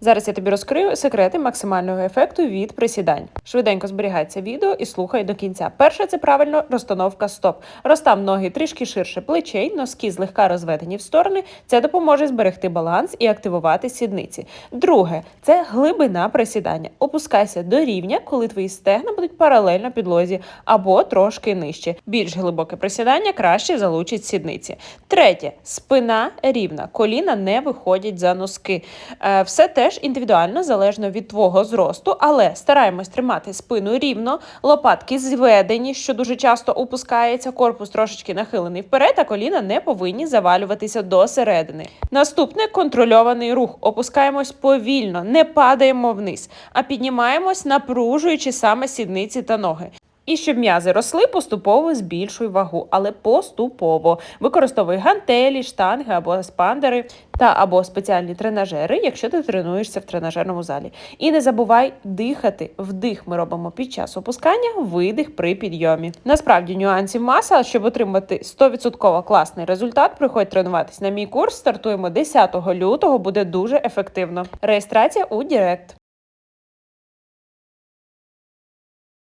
Зараз я тобі розкрию секрети максимального ефекту від присідань. Швиденько зберігай це відео і слухай до кінця. Перше це правильно розстановка стоп. Розстав ноги трішки ширше плечей, носки злегка розведені в сторони. Це допоможе зберегти баланс і активувати сідниці. Друге це глибина присідання. Опускайся до рівня, коли твої стегна будуть паралельно підлозі або трошки нижче. Більш глибоке присідання краще залучить сідниці. Третє спина рівна, коліна не виходять за носки. Е, Все теж індивідуально залежно від твого зросту, але стараємось тримати спину рівно, лопатки зведені, що дуже часто опускається, корпус трошечки нахилений вперед, а коліна не повинні завалюватися до середини. Наступне контрольований рух. Опускаємось повільно, не падаємо вниз, а піднімаємось, напружуючи саме сідниці та ноги. І щоб м'язи росли, поступово збільшуй вагу, але поступово. Використовуй гантелі, штанги або спандери та або спеціальні тренажери, якщо ти тренуєшся в тренажерному залі. І не забувай дихати. Вдих ми робимо під час опускання, видих при підйомі. Насправді нюансів маса, щоб отримати 100% класний результат, приходь тренуватись на мій курс. Стартуємо 10 лютого, буде дуже ефективно. Реєстрація у Директ.